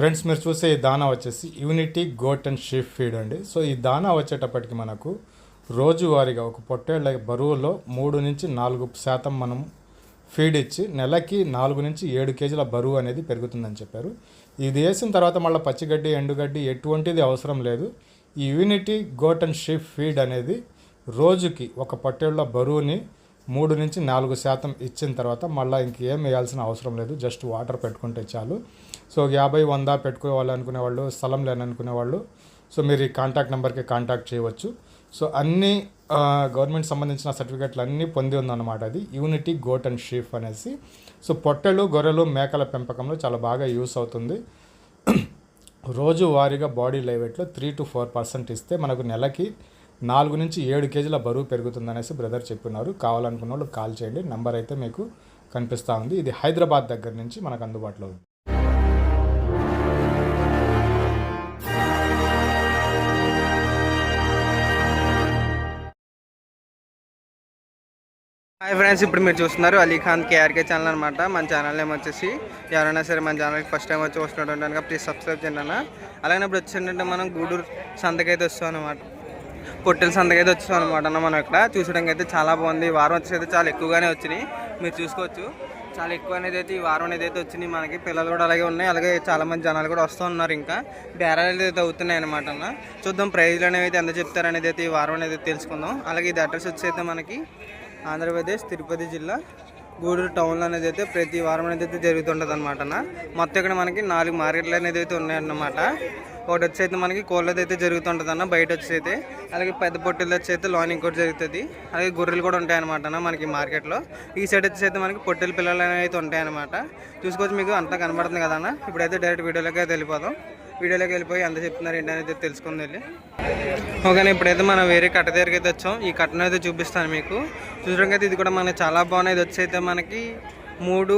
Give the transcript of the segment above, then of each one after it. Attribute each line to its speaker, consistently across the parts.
Speaker 1: Friends మీరు చూసే ఈ దానా వచ్చేసి unity goat and sheep feed అండి. సో ఈ దానా వచ్చేటప్పటికి మనకు రోజువారీగా ఒక పొట్టేళ్ళ బరువులో మూడు నుంచి నాలుగు శాతం మనం ఫీడ్ ఇచ్చి నెలకి నాలుగు నుంచి ఏడు కేజీల బరువు అనేది పెరుగుతుందని చెప్పారు. ఇది వేసిన తర్వాత మళ్ళీ పచ్చిగడ్డి ఎండుగడ్డి ఎటువంటిది అవసరం లేదు. ఈ unity goat and sheep feed అనేది రోజుకి ఒక పొట్టేళ్ళ బరువుని మూడు నుంచి నాలుగు శాతం ఇచ్చిన తర్వాత మళ్ళీ ఇంకేం వేయాల్సిన అవసరం లేదు. జస్ట్ వాటర్ పెట్టుకుంటే చాలు. సో యాభై వంద పెట్టుకోవాలనుకునే వాళ్ళు స్థలం లేననుకునే వాళ్ళు. సో మీరు ఈ కాంటాక్ట్ నెంబర్కి కాంటాక్ట్ చేయవచ్చు. సో అన్ని గవర్నమెంట్ సంబంధించిన సర్టిఫికెట్లు అన్నీ పొంది ఉందన్నమాట అది. యూనిటీ గోట్ అండ్ షీఫ్ అనేసి. సో పొట్టెలు గొర్రెలు మేకల పెంపకంలో చాలా బాగా యూస్ అవుతుంది. రోజు వారీగా బాడీ లైవెట్లో త్రీ టు ఫోర్ పర్సెంట్ ఇస్తే మనకు నెలకి నాలుగు నుంచి ఏడు కేజీల బరువు పెరుగుతుందనేసి బ్రదర్ చెప్పినారు. కావాలనుకున్న వాళ్ళు కాల్ చేయండి. నెంబర్ అయితే మీకు కనిపిస్తూ ఉంది. ఇది హైదరాబాద్ దగ్గర నుంచి మనకు అందుబాటులో ఉంది.
Speaker 2: హాయ్ ఫ్రెండ్స్ ఇప్పుడు మీరు చూస్తున్నారు అలీఖాన్ కేఆర్కే ఛానల్ అనమాట మన ఛానల్ నేమ్ వచ్చేసి ఎవరైనా సరే మన ఛానల్కి ఫస్ట్ టైం వచ్చి వస్తున్నట్టు కనుక ప్లీజ్ సబ్స్క్రైబ్ చేయండి అన్న. అలాగే ఇప్పుడు వచ్చిందంటే మనం గూడూరు సంతకైతే వస్తాం అనమాట పొట్టెల సంతకైతే వచ్చాం అనమాట అన్న మనం ఇక్కడ. చూసడానికి అయితే చాలా బాగుంది. ఈ వారం వచ్చేసి చాలా ఎక్కువగానే వచ్చినాయి. మీరు చూసుకోవచ్చు. చాలా ఎక్కువ అనేది అయితే ఈ వారం అనేది అయితే వచ్చినాయి మనకి. పిల్లలు కూడా అలాగే ఉన్నాయి. అలాగే చాలామంది జనాలు కూడా వస్తూ ఉన్నారు ఇంకా. బేరాలు అయితే అవుతున్నాయి అనమాట అన్న. చూద్దాం ప్రైజ్లు అనేవి అయితే ఎంత చెప్తారనేది అయితే ఈ వారం అనేది తెలుసుకుందాం. అలాగే ఇది అడ్రస్ వచ్చి అయితే మనకి ఆంధ్రప్రదేశ్ తిరుపతి జిల్లా గూడూరు టౌన్లో అనేది అయితే ప్రతి వారం అనేది అయితే జరుగుతుంటుంది అనమాట మొత్తం ఇక్కడ మనకి నాలుగు మార్కెట్లు అనేది అయితే ఉన్నాయన్నమాట. ఒకటి వచ్చి అయితే మనకి కోళ్ళది అయితే జరుగుతుంటుంది అన్న బయట వచ్చి అయితే. అలాగే పెద్ద పొట్టెలు వచ్చి అయితే లోన్ ఇంకోటి జరుగుతుంది. అలాగే గొర్రెలు కూడా ఉంటాయన్నమాట మనకి మార్కెట్లో. ఈ సైడ్ వచ్చి అయితే మనకి పొట్టెల పిల్లలు అనేవి అయితే ఉంటాయన్నమాట. చూసుకోవచ్చు మీకు అంతా కనబడుతుంది కదా అన్న. ఇప్పుడైతే డైరెక్ట్ వీడియోలోకి అయితే వెళ్ళిపోదాం. వీడియోలోకి వెళ్ళిపోయి ఎంత చెప్తున్నారు ఏంటి అనేది తెలుసుకుంది వెళ్ళి. ఓకే ఇప్పుడైతే మనం వేరే కట్ట దగ్గరికి అయితే వచ్చాం. ఈ కట్టను అయితే చూపిస్తాను మీకు. చూడడానికి అయితే ఇది కూడా మనకి చాలా బాగున్నాయి. ఇది వచ్చి అయితే మనకి మూడు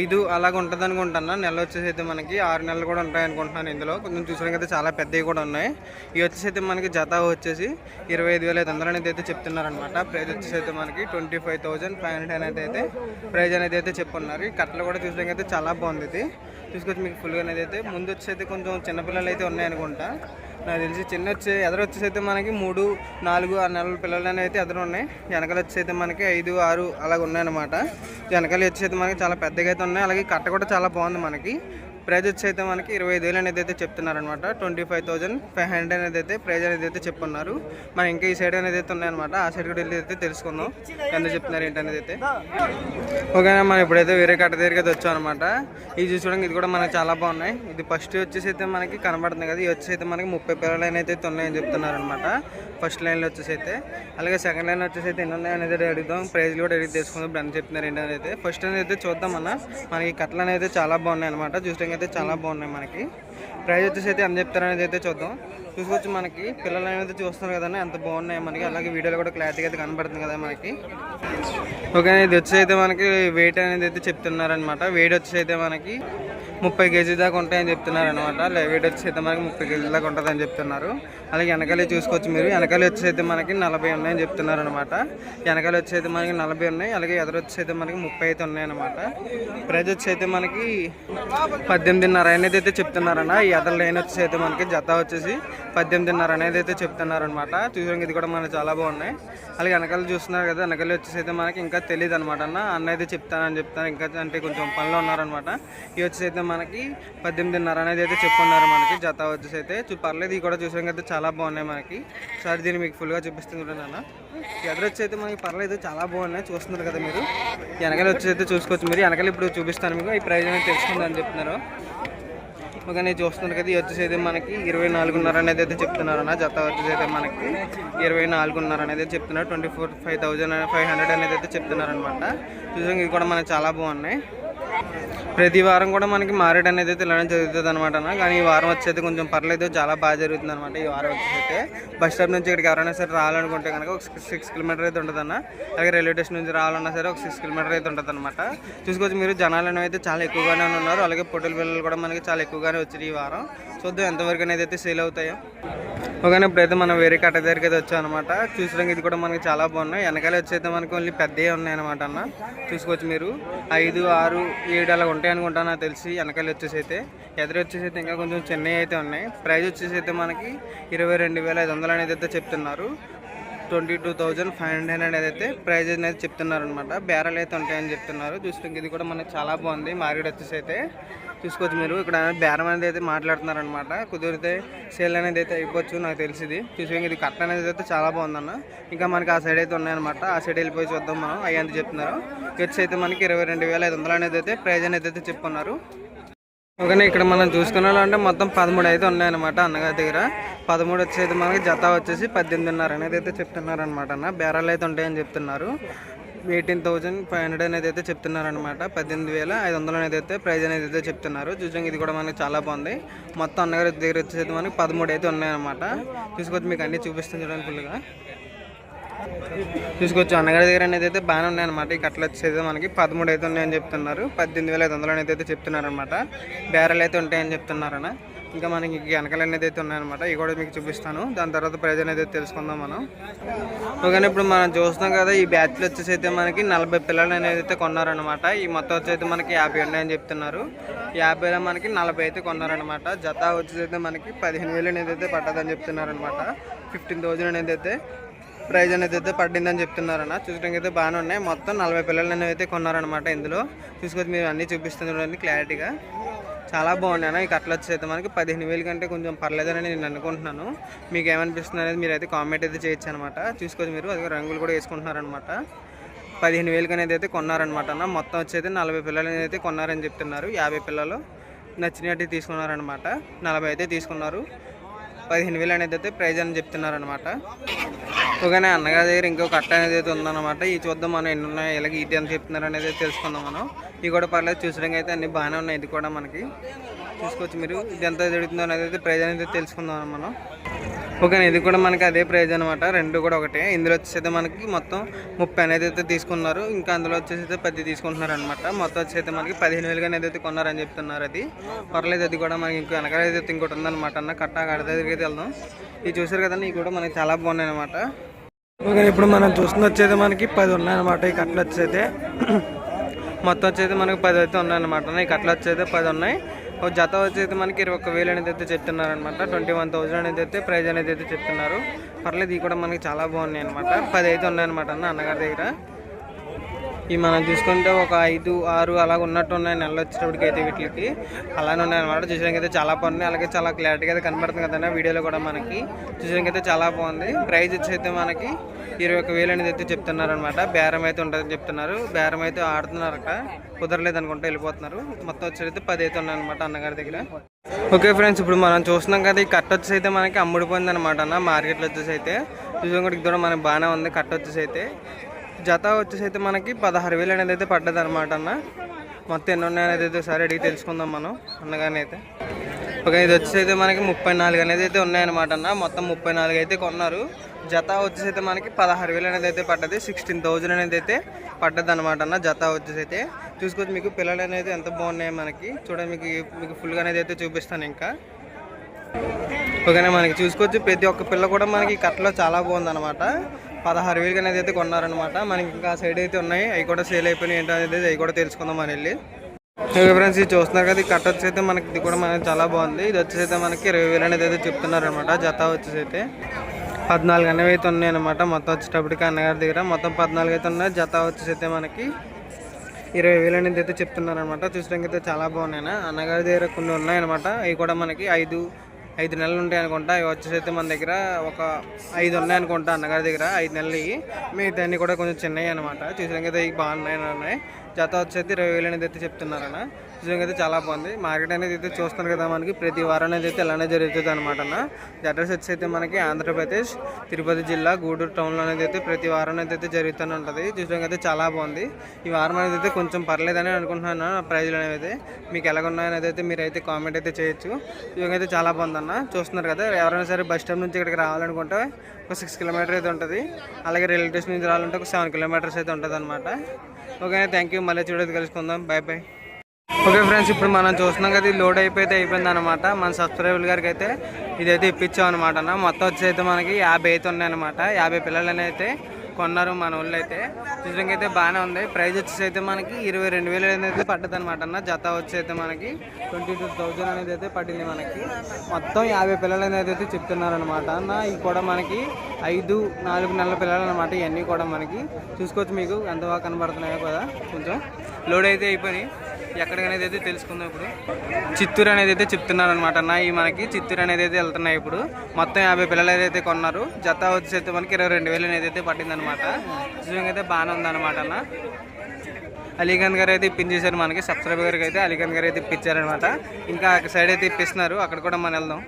Speaker 2: ఐదు అలాగ ఉంటుంది అనుకుంటున్నా. నెల వచ్చేసి అయితే మనకి ఆరు నెలలు కూడా ఉంటాయి అనుకుంటున్నాను ఇందులో. కొంచెం చూసడానికి అయితే చాలా పెద్దవి కూడా ఉన్నాయి. ఇవి వచ్చేసి అయితే మనకి జత వచ్చేసి ఇరవై ఐదు వేల ఐదు వందలు అనేది అయితే చెప్తున్నారనమాట ప్రైజ్ వచ్చేసి అయితే మనకి twenty five thousand five hundred అనేది అయితే ప్రైజ్ అనేది అయితే చెప్పున్నారు. ఈ కట్టలు కూడా చూసడానికి అయితే చాలా బాగుంది ఇది. చూసుకొచ్చి మీకు ఫుల్గా అనేది అయితే. ముందు వచ్చి అయితే కొంచెం చిన్నపిల్లలు అయితే ఉన్నాయనుకుంటా నాకు తెలిసి చిన్న వచ్చే ఎదురు వచ్చేసి అయితే మనకి మూడు నాలుగు ఆరు నెలల పిల్లలు అనేవి అయితే ఎదురు ఉన్నాయి. వెనకాల వచ్చేసైతే మనకి ఐదు ఆరు అలాగ ఉన్నాయన్నమాట. వెనకాల వచ్చేసైతే మనకి చాలా పెద్దగా అయితే ఉన్నాయి. అలాగే కట్ట కూడా చాలా బాగుంది మనకి. ప్రైజ్ వచ్చి అయితే మనకి ఇరవై ఐదు వేలు అనేది అయితే చెప్తున్నారనమాట twenty five thousand five hundred అనేది అయితే ప్రైజ్ అనేది అయితే చెప్పున్నారు. మనం ఇంకా ఈ సైడ్ అనేది అయితే ఉన్నాయన్నమాట. ఆ సైడ్ కూడా వెళ్ళి అయితే తెలుసుకుందాం. ఎంత చెప్తున్నారు ఏంటనేది అయితే. ఓకేనా మనం ఇప్పుడైతే వేరే కట్ట దగ్గరికి వచ్చాం అనమాట ఇది చూసుకోవడానికి ఇది కూడా మనకి చాలా బాగున్నాయి. ఇది ఫస్ట్ వచ్చేసి అయితే మనకి కనబడుతుంది కదా ఇది వచ్చేసి అయితే మనకి ముప్పై పిల్లలు అయితే ఉన్నాయని చెప్తున్నారు అనమాట ఫస్ట్ లైన్లో వచ్చేసి అయితే. అలాగే సెకండ్ లైన్ వచ్చేసి అయితే ఎన్ని ఉన్నాయి అడుగుదాం. ప్రైజ్లు కూడా అడిగి తెలుసుకుందాం. ఇప్పుడు ఎంత చెప్తున్నారు ఏంటనేది అయితే. ఫస్ట్ అనేది అయితే చూద్దాం అన్న మనకి కట్టలు అనేది చాలా బాగున్నాయి అనమాట చూడడానికి అయితే చాలా బాగున్నాయి మనకి. ప్రైజ్ వచ్చేసి అయితే ఎంత చెప్తారనేది అయితే చూద్దాం. చూసుకోవచ్చు మనకి. పిల్లలు అనేది చూస్తున్నారు కదండి ఎంత బాగున్నాయి మనకి. అలాగే వీడియోలో కూడా క్లారిటీగా అయితే కనబడుతుంది కదా మనకి. ఓకే ఇది వచ్చి అయితే మనకి వెయిట్ అనేది అయితే చెప్తున్నారనమాట వెయిట్ వచ్చి అయితే మనకి ముప్పై కేజీ దాకా ఉంటాయని చెప్తున్నారు అనమాట లైవేట్ వచ్చి అయితే మనకి ముప్పై కేజీ దాకా ఉంటుందని చెప్తున్నారు. అలాగే వెనకాలే చూసుకోవచ్చు మీరు. వెనకాల వచ్చి అయితే మనకి నలభై ఉన్నాయని చెప్తున్నారు అనమాట వెనకాల వచ్చి అయితే మనకి నలభై ఉన్నాయి. అలాగే ఎదురు వచ్చి అయితే మనకి ముప్పై అయితే ఉన్నాయన్నమాట. ప్రైజ్ వచ్చి అయితే మనకి పద్దెనిమిదిన్నర అనేది అయితే చెప్తున్నారన్న. ఈ ఎదరు లైన్ వచ్చి అయితే మనకి జత వచ్చేసి పద్దెనిమిదిన్నర అనేది అయితే చెప్తున్నారనమాట చూసాం ఇది కూడా మనకి చాలా బాగున్నాయి. అలాగే వెనకాల చూస్తున్నారు కదా వెనకాల వచ్చేసి అయితే మనకి ఇంకా తెలియదు అనమాట అన్న. అన్న అయితే చెప్తానని చెప్తాను. ఇంకా అంటే కొంచెం పనిలో ఉన్నారనమాట ఇవి వచ్చేసి అయితే మనకి పద్దెనిమిదిన్నర అనేది అయితే చెప్పున్నారు మనకి. జత వచ్చేసి అయితే పర్లేదు ఇవి కూడా చూసాం కదా చాలా బాగున్నాయి మనకి. సరే దీన్ని మీకు ఫుల్గా చూపిస్తుంది కూడా నాన్న. ఎదురు వచ్చి అయితే మనకి పర్లేదు చాలా బాగున్నాయి. చూస్తున్నారు కదా మీరు. వెనకాల వచ్చేసి అయితే చూసుకోవచ్చు మీరు. వెనకాల ఇప్పుడు చూపిస్తాను మీకు. ఈ ప్రైజ్ అనేది తెలుసుకుందని చెప్తున్నారు. ఓకే నేను చూస్తున్నాను కదా ఇది వచ్చేసి అయితే మనకి ఇరవై నాలుగున్నర అనేది అయితే చెప్తున్నారు అన్న. జత వచ్చేసి అయితే మనకి ఇరవై నాలుగున్నర అనేది చెప్తున్నారు. Twenty four five thousand five hundred అనేది అయితే చెప్తున్నారు అనమాట చూసాం ఇది కూడా మనకి చాలా బాగున్నాయి. ప్రతి వారం కూడా మనకి మారేట్ అనేది అయితే వెళ్ళడం జరుగుతుంది అనమాట కానీ ఈ వారం వచ్చేది కొంచెం పర్లేదు చాలా బాగా జరుగుతుంది అనమాట ఈ వారం వచ్చేసైతే బస్ స్టాప్ నుంచి ఇక్కడికి ఎవరైనా సరే రావాలనుకుంటే కనుక ఒక సిక్స్ కిలోమీటర్ అయితే ఉంటుంది అన్న. అలాగే రైల్వే స్టేషన్ నుంచి రావాలన్నా సరే ఒక సిక్స్ కిలోమీటర్ అయితే ఉంటుంది అనమాట చూసుకోవచ్చు మీరు జనాలు అనేవి అయితే చాలా ఎక్కువగానే ఉన్నారు. అలాగే పొట్టెల పిల్లలు కూడా మనకి చాలా ఎక్కువగానే వచ్చారు ఈ వారం. చూద్దాం ఎంతవరకు అనేది అయితే సేల్ అవుతాయో. ఓకే ఇప్పుడైతే మనం వేరే కట్ట దగ్గరికి అయితే వచ్చాం అనమాట చూసడానికి ఇది కూడా మనకి చాలా బాగున్నాయి. వెనకాల వచ్చైతే మనకి ఓన్లీ పెద్దవి ఉన్నాయి అనమాట అన్న. చూసుకోవచ్చు మీరు. ఐదు ఆరు ఏడు అలా ఉంటాయి అనుకుంటా నాకు తెలిసి. వెనకాల వచ్చేసి అయితే. ఎదురు వచ్చేసి అయితే ఇంకా కొంచెం చిన్నవి అయితే ఉన్నాయి. ప్రైస్ వచ్చేసి అయితే మనకి ఇరవై రెండు వేల ఐదు వందలు అనేది అయితే చెప్తున్నారు. Twenty two thousand five hundred అనేది అయితే ప్రైజ్ అనేది చెప్తున్నారు అనమాట బేరాలు అయితే ఉంటాయని చెప్తున్నారు. చూసుకోండి ఇది కూడా మనకి చాలా బాగుంది. మార్కెట్ వచ్చేసి అయితే. చూసుకోవచ్చు మీరు ఇక్కడ బేరం అనేది అయితే మాట్లాడుతున్నారు అనమాట కుదిరితే సేల్ అనేది అయితే అయిపోవచ్చు నాకు తెలిసింది. చూసుకోండి ఇది కట్ట అనేది అయితే చాలా బాగుందన్న. ఇంకా మనకి ఆ సైడ్ అయితే ఉన్నాయన్నమాట. ఆ సైడ్ వెళ్ళిపోయి చూద్దాం మనం. అవి ఎంత చెప్తున్నారు. వచ్చి అయితే మనకి ఇరవై రెండు వేల ఐదు వందలు అనేది అయితే ప్రైజ్ అనేది అయితే చెప్పుకున్నారు. ఓకేనా ఇక్కడ మనం చూసుకున్నామంటే మొత్తం పదమూడు అయితే ఉన్నాయన్నమాట అన్నగారి దగ్గర. పదమూడు వచ్చేది మనకి జత వచ్చేసి పద్దెనిమిదిన్నర అనేది అయితే చెప్తున్నారు అనమాట అన్న. బేరాలు అయితే ఉంటాయని చెప్తున్నారు. ఎయిటీన్ థౌజండ్ ఫైవ్ హండ్రెడ్ అనేది అయితే చెప్తున్నారనమాట పద్దెనిమిది వేల ఐదు వందలు అనేది అయితే ప్రైజ్ అనేది అయితే చెప్తున్నారు. చూసాం ఇది కూడా మనకి చాలా బాగుంది. మొత్తం అన్నగారి దగ్గర వచ్చేది మనకి పదమూడు అయితే ఉన్నాయన్నమాట. చూసుకోవచ్చు మీకు అన్నీ చూపిస్తాను చూడండి ఫుల్గా చూసుకోవచ్చు అన్నగారి దగ్గర అనేది అయితే బాగానే ఉన్నాయన్నమాట. ఈ కట్టలు వచ్చేది మనకి పదమూడు అయితే ఉన్నాయని చెప్తున్నారు. పద్దెనిమిది వేల ఐదు వందలు అనేది అయితే చెప్తున్నారు అనమాట అయితే ఉంటాయని చెప్తున్నారన్న. ఇంకా మనకి వెనకాల అనేది అయితే ఉన్నాయన్నమాట. ఇవి కూడా మీకు చూపిస్తాను. దాని తర్వాత ప్రైజ్ అనేది అయితే తెలుసుకుందాం మనం. ఓకే ఇప్పుడు మనం చూస్తున్నాం కదా ఈ బ్యాచ్లు వచ్చేసి అయితే మనకి నలభై పిల్లలు అనేది అయితే కొన్నారనమాట ఈ మొత్తం వచ్చి అయితే మనకి యాభై ఉన్నాయని చెప్తున్నారు. యాభైలో మనకి నలభై అయితే కొన్నారనమాట జత వచ్చేసి అయితే మనకి పదిహేను వేలు అనేది అయితే పట్టదని చెప్తున్నారనమాట ఫిఫ్టీన్ థౌజండ్ అనేది అయితే ప్రైజ్ అనేది అయితే పడిందని చెప్తున్నారన్న. చూసడానికి అయితే బాగానే ఉన్నాయి. మొత్తం నలభై పిల్లలు అనేవి అయితే కొన్నారనమాట ఇందులో. చూసుకొని మీరు అన్నీ చూపిస్తుంది చూడండి క్లారిటీగా. చాలా బాగున్నాయి అన్న. ఈ కట్టలు వచ్చేది అయితే మనకి పదిహేను వేలు కంటే కొంచెం పర్లేదని నేను అనుకుంటున్నాను. మీకు ఏమనిపిస్తుంది అనేది మీరు అయితే కామెంట్ అయితే చేయొచ్చు అనమాట చూసుకోవచ్చు మీరు. అది రంగులు కూడా వేసుకుంటున్నారనమాట పదిహేను వేలకి అనేది అయితే కొన్నారనమాట అన్న. మొత్తం వచ్చి అయితే నలభై పిల్లలు అనేది అయితే కొన్నారని చెప్తున్నారు. యాభై పిల్లలు నచ్చినట్టు తీసుకున్నారనమాట నలభై అయితే తీసుకున్నారు. పదిహేను వేలు అనేది అయితే ప్రైజ్ అని చెప్తున్నారనమాట ఓకేనే అన్నగారి దగ్గర ఇంకో కట్ట అనేది అయితే ఉందన్నమాట. ఈ చూద్దాం మనం ఎన్ని ఉన్నాయి ఇలాగ ఇది ఎంత చెప్తున్నారు అనేది తెలుసుకుందాం మనం. ఇవి కూడా పర్లేదు చూసడానికి అయితే అన్ని బాగానే ఉన్నాయి. ఇది కూడా మనకి. చూసుకోవచ్చు మీరు ఇది ఎంత జరుగుతుందో అనేది అయితే ప్రైజ్ అనేది తెలుసుకుందాం మనం. ఓకేనా ఇది కూడా మనకి అదే ప్రైజ్ అనమాట రెండు కూడా ఒకటే. ఇందులో వచ్చేసైతే మనకి మొత్తం ముప్పై అనేది అయితే తీసుకున్నారు. ఇంకా అందులో వచ్చేసి అయితే పది తీసుకుంటున్నారు అనమాట మొత్తం వచ్చేసి మనకి పదిహేను వేలుగా అనేది కొన్నారని చెప్తున్నారు అది. పర్లేదు అది కూడా మనకి ఇంకా వెనకాల అయితే ఇంకోటి ఉందన్నమాట అన్న. కట్ట కట్ట దగ్గరికి అయితే వెళ్దాం. ఇది చూసారు కదండి ఇవి కూడా మనకి చాలా బాగున్నాయి అనమాట ఓకే ఇప్పుడు మనం చూస్తున్న వచ్చేది మనకి పది ఉన్నాయన్నమాట ఈ కట్టలు వచ్చేది మొత్తం వచ్చేది మనకి పది అయితే ఉన్నాయన్నమాట ఈ కట్టలు వచ్చేది పది ఉన్నాయి. ఓ జత వచ్చేది మనకి ఇరవై ఒక్క వేలు అనేది అయితే చెప్తున్నారు అనమాట ట్వంటీ వన్ థౌసండ్ అనేది అయితే ప్రైజ్ అనేది అయితే చెప్తున్నారు. పర్లేదు ఇవి కూడా మనకి చాలా బాగున్నాయి అనమాట పది అయితే ఉన్నాయన్నమాట అన్న అన్నగారి దగ్గర. ఇవి మనం చూసుకుంటే ఒక ఐదు ఆరు అలా ఉన్నట్టు ఉన్నాయి నెలలు వచ్చేటప్పటికి అయితే వీటికి. అలానే ఉన్నాయి అనమాట చూసడానికి అయితే చాలా బాగున్నాయి. అలాగే చాలా క్లారిటీగా అయితే కనబడుతుంది కదండి వీడియోలో కూడా మనకి. చూసడానికి అయితే చాలా బాగుంది. ప్రైజ్ వచ్చి అయితే మనకి ఇరవై ఒక వేలు అనేది అయితే చెప్తున్నారు అనమాట బేరం అయితే ఉంటుందని చెప్తున్నారు. బేరం అయితే ఆడుతున్నారట. కుదరలేదు అనుకుంటే వెళ్ళిపోతున్నారు. మొత్తం వచ్చి పది అయితే ఉన్నాయి అనమాట అన్నగారి దగ్గర. ఓకే ఫ్రెండ్స్ ఇప్పుడు మనం చూస్తున్నాం కదా ఈ కట్ట వచ్చేసి అయితే మనకి అమ్ముడిపోయింది అనమాట అన్న. మార్కెట్లో వచ్చేసి అయితే. చూసుకోండి కూడా మనకి బాగానే ఉంది కట్ట వచ్చేసి అయితే. జత వచ్చేసి అయితే మనకి పదహారు వేలు అనేది అయితే పడ్డది అనమాట అన్న. మొత్తం ఎన్ని ఉన్నాయనేది అయితే సరే అడిగి తెలుసుకుందాం మనం. అన్నగానే అయితే. ఓకే ఇది వచ్చేసి అయితే మనకి ముప్పై నాలుగు అనేది అయితే ఉన్నాయన్నమాట అన్న. మొత్తం ముప్పై నాలుగు అయితే కొన్నారు. జత వచ్చేసి అయితే మనకి పదహారు వేలు అనేది అయితే పడ్డది. సిక్స్టీన్ థౌజండ్ అనేది అయితే పడ్డది అనమాట అన్న జత వచ్చేసి అయితే చూసుకోవచ్చు మీకు పిల్లలు అనేది ఎంత బాగున్నాయి మనకి. చూడండి మీకు మీకు ఫుల్గా అనేది అయితే చూపిస్తాను ఇంకా. ఓకేనా మనకి చూసుకోవచ్చు. ప్రతి ఒక్క పిల్ల కూడా మనకి కట్టలో చాలా బాగుందన్నమాట. పదహారు వేలకి అనేది అయితే కొన్నారనమాట మనకి ఇంకా సైడ్ అయితే ఉన్నాయి. అవి కూడా సేల్ అయిపోయినాయి. ఏంటో అనేది అవి కూడా తెలుసుకుందాం అని వెళ్ళి ఫ్రెండ్స్ ఇది చూస్తున్నారు కదా ఈ కట్ట అయితే మనకి ఇది కూడా మనకి చాలా బాగుంది. ఇది వచ్చేసి అయితే మనకి ఇరవై వేలు అనేది అయితే చెప్తున్నారు అనమాట జత వచ్చేసి అయితే పద్నాలుగు అనేవి అయితే ఉన్నాయి అనమాట మొత్తం వచ్చేటప్పటికి అన్నగారి దగ్గర మొత్తం పద్నాలుగు అయితే ఉన్నాయి. జత వచ్చేసి అయితే మనకి ఇరవై వేలు అనేది అయితే చెప్తున్నారు అనమాట చూసడానికి అయితే చాలా బాగున్నాయి అన్నగారి దగ్గర కొన్ని ఉన్నాయన్నమాట. అవి కూడా మనకి ఐదు ఐదు నెలలు ఉంటాయి అనుకుంటా. అవి వచ్చేసి అయితే మన దగ్గర ఒక ఐదు ఉన్నాయి అనుకుంటా అన్నగారి దగ్గర ఐదు నెలలు ఇవి. మిగతా కూడా కొంచెం చిన్నవి అనమాట చూసడానికి అయితే ఇవి బాగున్నాయి ఉన్నాయి జత వచ్చేసి ఇరవై వేలు అనేది అయితే చెప్తున్నారన్న. చూసడానికి అయితే చాలా బాగుంది. మార్కెట్ అనేది అయితే చూస్తున్నారు కదా మనకి. ప్రతి వారం అనేది అయితే ఇలానే జరుగుతుంది అనమాట అన్న. అడ్రస్ వచ్చి అయితే మనకి ఆంధ్రప్రదేశ్ తిరుపతి జిల్లా గూడూరు టౌన్లో అనేది అయితే ప్రతి వారం అనేది అయితే జరుగుతూనే ఉంటుంది. చూసడానికి అయితే చాలా బాగుంది. ఈ వారం అనేది అయితే కొంచెం పర్లేదని అనుకుంటున్నాను ప్రైజ్లు అనేవి. అయితే మీకు ఎలాగున్నాయనేది అయితే మీరు అయితే కామెంట్ అయితే చేయొచ్చు. ఇవన్నీ అయితే చాలా బాగుందన్న చూస్తున్నారు కదా ఎవరైనా సరే బస్ స్టాండ్ నుంచి ఇక్కడికి రావాలనుకుంటే ఒక సిక్స్ కిలోమీటర్ అయితే ఉంటుంది. అలాగే రైల్వే స్టేషన్ నుంచి రావాలంటే ఒక సెవెన్ కిలోమీటర్స్ అయితే ఉంటుంది అనమాట ఓకే థ్యాంక్ యూ మళ్ళీ చూడేది కలుసుకుందాం. బాయ్ బాయ్ ఓకే ఫ్రెండ్స్ ఇప్పుడు మనం చూస్తున్నాం కదా ఇది లోడ్ అయిపోతే అయిపోయింది అనమాట మన సబ్స్క్రైబర్ గారికి అయితే ఇదైతే ఇప్పించాం అనమాట మొత్తం వచ్చి అయితే మనకి యాభై అయితే ఉన్నాయి అనమాట యాభై పిల్లలని అయితే కొన్నారు మన వాళ్ళు అయితే. నిజంగా అయితే బాగానే ఉంది. ప్రైస్ వచ్చేసి అయితే మనకి ఇరవై రెండు వేలు అనేది అయితే పడ్డది అనమాట అన్న. జత వచ్చి అయితే మనకి ట్వంటీ టూ థౌజండ్ అనేది అయితే పడింది మనకి. మొత్తం యాభై పిల్లలు అనేది అయితే చెప్తున్నారు అనమాట అన్న. ఇవి కూడా మనకి ఐదు నాలుగు నెలల పిల్లలు అనమాట ఇవన్నీ కూడా మనకి చూసుకోవచ్చు మీకు. ఎంత బాగా కనబడుతున్నాయో కదా కొంచెం లోడ్ అయితే అయిపోయినాయి. ఎక్కడికనేది అయితే తెలుసుకుందాం ఇప్పుడు? చిత్తూరు అనేది అయితే చెప్తున్నారు అనమాట అన్న. ఈ మనకి చిత్తూరు అనేది అయితే వెళ్తున్నాయి ఇప్పుడు. మొత్తం యాభై పిల్లలు అయితే కొన్నారు. జత వచ్చి అయితే మనకి ఇరవై రెండు వేలు అనేది అయితే పట్టింది అనమాట నిజంగా అయితే బాగానే ఉందన్నమాట అన్న. అలీఖాన్ గారు అయితే ఇప్పించేశారు మనకి. సబ్స్క్రైబర్ గారికి అయితే అలీఖాన్ గారు అయితే ఇప్పించారనమాట ఇంకా సైడ్ అయితే ఇప్పిస్తున్నారు. అక్కడ కూడా మనం వెళ్దాం.